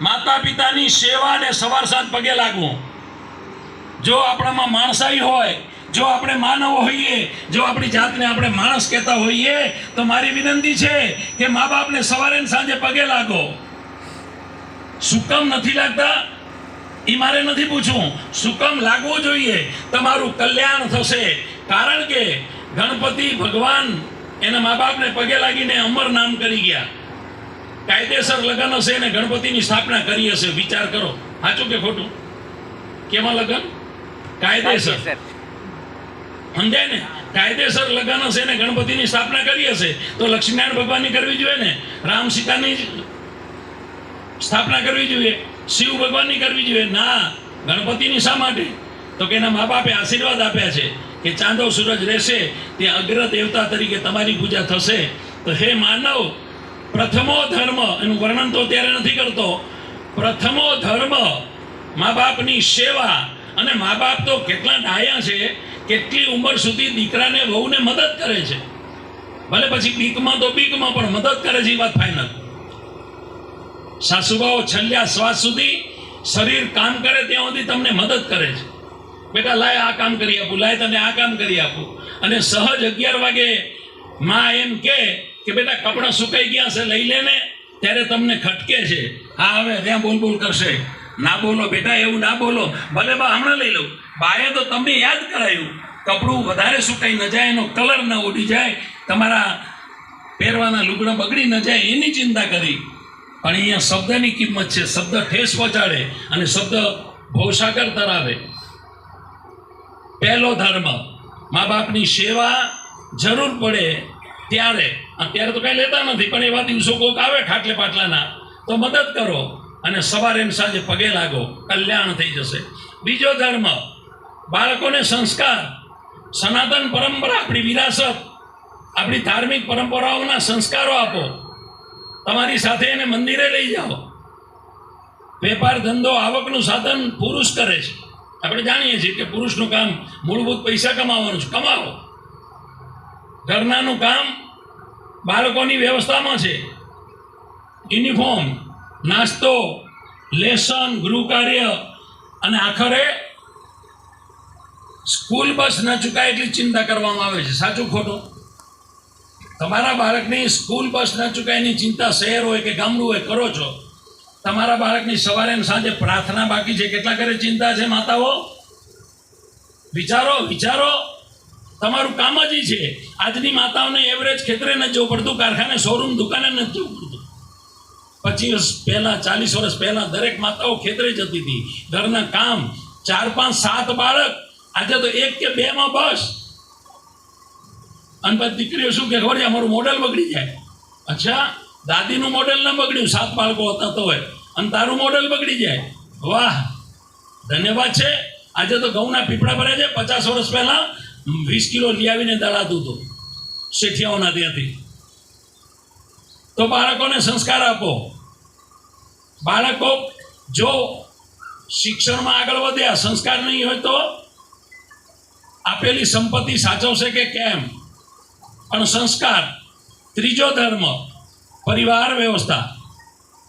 માતા પિતાની સેવા અને સવાર સાંજ પગે લાગવું. જો આપણામાં માણસાઈ હોય, જો આપણે માનવ હોઈએ, જો આપણી જાતને આપણે માણસ કહેતા હોઈએ, તો મારી વિનંતી છે કે મા બાપને સવારે સાંજે પગે લાગો. શું કામ નથી લાગતા? એ મારે નથી પૂછવું. શું કામ લાગવું જોઈએ. તમારું કલ્યાણ થશે. કારણ કે ગણપતિ ભગવાન એના મા બાપને પગે લાગીને અમર નામ કરી ગયા. કાયદેસર લગ્ન હશે અને ગણપતિની સ્થાપના કરી હશે. વિચાર કરો. સાચું કે ખોટું? કેમાં લગ્ન? કાયદેસર. સમજાય ને? કાયદેસર લગ્ન હશે ને ગણપતિની સ્થાપના કરી હશે. તો લક્ષ્મીનારાયણ ભગવાનની કરવી જોઈએ ને? રામ સીતાની સ્થાપના કરવી જોઈએ. શિવ ભગવાનની કરવી જોઈએ. ના. ગણપતિની શા માટે? તો કે એના મા બાપે આશીર્વાદ આપ્યા છે કે ચાંદો સૂરજ રહેશે તે અગ્ર દેવતા તરીકે તમારી પૂજા થશે. તો હે માનવ પ્રથમો ધર્મ, એનું વર્ણન તો અત્યારે નથી કરતો. પ્રથમો ધર્મ મા બાપની સેવા. અને મા બાપ તો કેટલા ડાયા છે, કેટલી ઉંમર સુધી દીકરાને વહુને મદદ કરે છે. ભલે પછી બીકમાં તો બીકમાં પણ મદદ કરે છે એ વાત ફાઇનલ સાસુબાઓ છેલ્લા શ્વાસ સુધી શરીર કામ કરે ત્યાં સુધી તમને મદદ કરે છે. બેટા, લાય આ કામ કરી આપું, લાય તને આ કામ કરી આપું. અને સહજ અગિયાર વાગે માં એમ કે કે બેટા કપડાં સુકાઈ ગયા છે, લઈ લે ને. ત્યારે તમને ખટકે છે. હા, હવે ત્યાં બોલ બોલ કરશે. ના બોલો બેટા, એવું ના બોલો. ભલે બા, હમણાં લઈ લઉં. બાએ તો તમને યાદ કરાયું. કપડું વધારે સુકાઈ ન જાય, એનો કલર ન ઉડી જાય. તમારા પહેરવાના લુગડા બગડી ન જાય, એની ચિંતા કરી. પણ અહીંયા શબ્દની કિંમત છે. શબ્દ ઠેસ પહોંચાડે અને શબ્દ ભવસાગર તરાવે. પહેલો ધર્મ, મા બાપની સેવા જરૂર પડે ત્યારે, અત્યારે તો કાંઈ લેતા નથી, પણ એવા દિવસો કોક આવે ખાટલે પાટલાના, તો મદદ કરો. અને સવારે સાંજે પગે લાગો, કલ્યાણ થઈ જશે. બીજો ધર્મ, બાળકોને સંસ્કાર. સનાતન પરંપરા આપણી વિરાસત, આપણી ધાર્મિક પરંપરાઓના સંસ્કારો આપો. તમારી સાથે એને મંદિરે લઈ જાઓ. વેપાર ધંધો આવકનું સાધન પુરુષ કરે છે. આપણે જાણીએ છીએ કે પુરુષનું કામ મૂળભૂત પૈસા કમાવાનું છે. કમાવો. ઘરનાનું કામ બાળકોની વ્યવસ્થામાં છે. યુનિફોર્મ નાસ્તો, લેસન ગૃહ કાર્ય અને આખરે સ્કૂલ બસ ન ચૂકાય એટલી ચિંતા કરવામાં આવે છે. સાચું ખોટું? તમારા બાળકની સ્કૂલ બસ ન ચૂકાયની ચિંતા શહેર હોય કે ગામડું હોય, કરો છો. તમારા બાળકની સવારે ને સાંજે પ્રાર્થના બાકી છે. કેટલા કરે ચિંતા છે માતાઓ? વિચારો વિચારો. તમારું કામ જ છે. આજની માતાઓને એવરેજ ખેતરે નથી જવું પડતું, કારખાને શોરૂમ દુકાને નથી જવું પડતું. પચીસ વર્ષ પહેલાં, ચાલીસ વર્ષ પહેલાં દરેક માતાઓ ખેતરે જતી હતી. ઘરના કામ, ચાર, પાંચ, સાત બાળક. આજે તો એક કે બે માં બસ. અને પછી દીકરીઓ શું કે ખબર છે અમારું મોડેલ બગડી જાય. અચ્છા, દાદીનું મોડેલ ન બગડ્યું, સાત બાળકો હતા તો હોય. અને તારું મોડેલ બગડી જાય. વાહ. ધન્યવાદ છે. આજે તો ઘઉંના પીપળા ભરે છે. પચાસ વર્ષ પહેલા વીસ કિલો લઈ આવીને દળાતું હતું, શેઠિયાઓના ત્યાંથી. તો બાળકોને સંસ્કાર આપો. બાળકો, જો શિક્ષણમાં આગળ વધ્યા, સંસ્કાર નહીં હોય તો આપેલી સંપત્તિ સાચવશે કે કેમ? પણ સંસ્કાર, ત્રીજો ધર્મ, પરિવાર વ્યવસ્થા.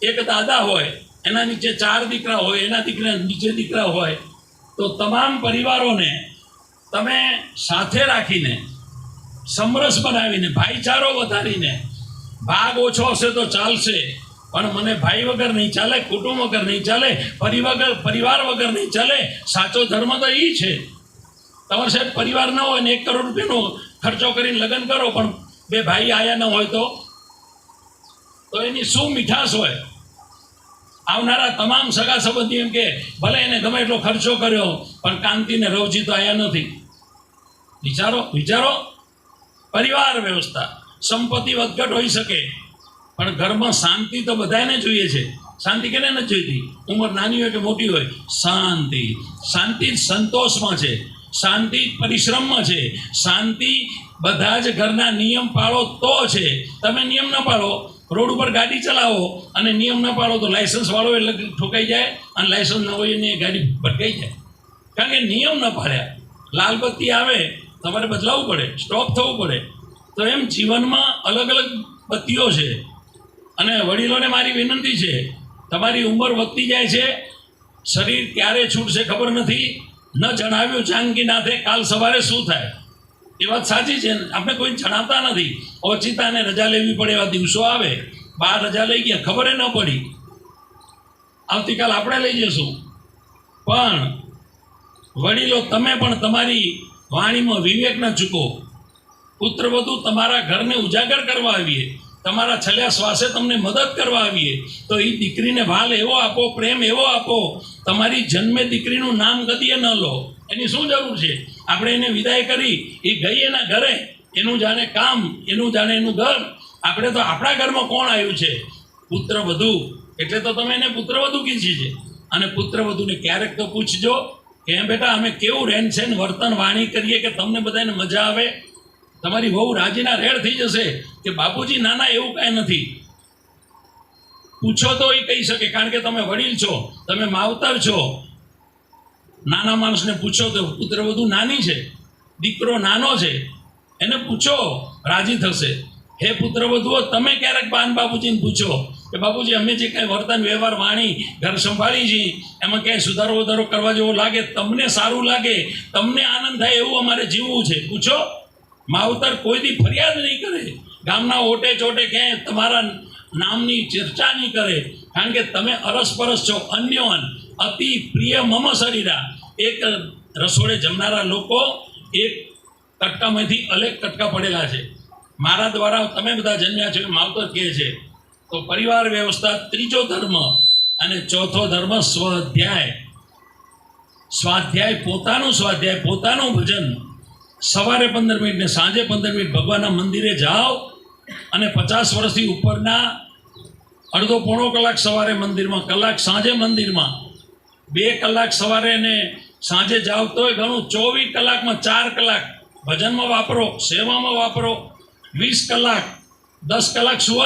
એક દાદા હોય, એના નીચે ચાર દીકરા હોય, એના દીકરા નીચે દીકરા હોય, તો તમામ પરિવારોને તમે સાથે રાખીને, સમરસ બનાવીને, ભાઈચારો વધારીને, ભાગ ઓછો હશે તો ચાલશે, પણ મને ભાઈ વગર નહીં ચાલે, કુટુંબ વગર નહીં ચાલે પરિવાર પરિવાર વગર નહીં ચાલે, સાચો ધર્મ તો એ છે. તમારે સાહેબ પરિવાર ન હોય ને એક કરોડ રૂપિયાનો ખર્ચો કરીને લગ્ન કરો, પણ બે ભાઈ આયા ન હોય તો? તો એની શું મીઠાશ હોય? આવનારા તમામ સગા સંબંધી એમ કે, ભલે એને ગમે એટલો ખર્ચો કર્યો, પણ કાંતિને રવજી તો આયા નથી. વિચારો વિચારો. પરિવાર વ્યવસ્થા. સંપત્તિ વધઘટ હોઈ શકે. પણ ઘરમાં શાંતિ તો બધાને જોઈએ છે. શાંતિ કેને નથી જોઈતી? ઉંમર નાની હોય કે મોટી હોય? શાંતિ. શાંતિ સંતોષમાં છે. શાંતિ પરિશ્રમમાં છે. શાંતિ બધા જ ઘરના નિયમ પાળો તો છે. તમે નિયમ ન પાળો. રોડ ઉપર ગાડી ચલાવો અને નિયમ ન પાળો તો લાયસન્સ વાળો એટલે ઠોકાઈ જાય અને લાયસન્સ ન હોય ને ગાડી ભટકાઈ જાય. કારણ કે નિયમ ન પાડ્યા. લાલ આવે તમારે બદલાવવું પડે સ્ટોપ થવું પડે. તો એમ જીવનમાં અલગ અલગ બત્તીઓ છે. અને વડીલોને મારી વિનંતી છે, તમારી ઉંમર વધતી જાય છે, શરીર ક્યારે છૂટશે ખબર નથી, ન જણાવ્યું જાનકીનાથે કાલ સવારે શું થાય. એ વાત સાચી છે, આપણે કોઈ જણાવતા નથી. ઓચિતાને રજા લેવી પડે એવા દિવસો આવે બાર રજા લઈ ગયા, ખબર ન પડી. આવતીકાલ આપણે લઈ જશું પણ વડીલો, તમે પણ તમારી વાણીમાં વિવેક ન ચૂકો. પુત્ર વધુ, તમારા ઘરને ઉજાગર કરવા આવીએ. તમારા છેલ્લા શ્વાસે તમને મદદ કરવા આવીએ. તો એ દીકરીને ભાલ એવો આપો, પ્રેમ એવો આપો. તમારી જન્મે દીકરીનું નામ ગદીએ ન લો. એની શું જરૂર છે? આપણે એને વિદાય કરી એ ગઈ એના ઘરે. એનું જાણે કામ, એનું જાણે એનું ઘર. આપણે તો આપણા ઘરમાં કોણ આવ્યું છે? પુત્ર વધુ. એટલે તો તમે એને પુત્ર વધુ કીધી છે. અને પુત્ર વધુને ક્યારેક તો પૂછજો કે બેટા, અમે કેવું રહેન સહેન, વર્તન, વાણી કરીએ કે તમને બધાને મજા આવે? તમારી બહુ રાજીના રેડ થઈ જશે કે બાપુજી નાના એવું કાંઈ નથી. પૂછો તો એ કહી શકે, કારણ કે તમે વડીલ છો, તમે માવતર છો. નાના માણસને પૂછો તો પુત્ર વધુ નાની છે, દીકરો નાનો છે. એને પૂછો, રાજી થશે. હે પુત્ર વધુઓ, તમે ક્યારેક બાન બાપુજીને પૂછો કે બાપુજી, અમે જે કાંઈ વર્તન, વ્યવહાર, વાણી, ઘર સંભાળી છીએ એમાં ક્યાંય સુધારો વધારો કરવા જેવો લાગે, તમને સારું લાગે, તમને આનંદ થાય એવું અમારે જીવવું છે. પૂછો. માવતર કોઈથી ફરિયાદ નહીં કરે. ગામના ઓટે ચોટે ક્યાંય તમારા નામની ચર્ચા નહીં કરે. કારણ કે તમે અરસપરસ છો અન્યોન અતિ પ્રિય મમ શરીરા. એક રસોડે જમનારા લોકો એક કટકામાંથી અલગ કટકા પડેલા છે. મારા દ્વારા તમે બધા જન્મ્યા છો માવતર કહે છે. તો પરિવાર વ્યવસ્થા ત્રીજો ધર્મ અને ચોથો ધર્મ સ્વાધ્યાય. સ્વાધ્યાય પોતાનું સ્વાધ્યાય, પોતાનું ભજન. સવારે પંદર મિનિટ ને સાંજે પંદર મિનિટ ભગવાનના મંદિરે જાઓ અને પચાસ વર્ષથી ઉપરના અડધો પોણો કલાક સવારે મંદિરમાં, કલાક સાંજે મંદિરમાં, બે કલાક સવારે ને સાંજે જાઓ તોય ઘણું, ચોવીસ કલાકમાં ચાર કલાક ભજનમાં વાપરો, સેવામાં વાપરો, વીસ કલાક, દસ કલાક સુવા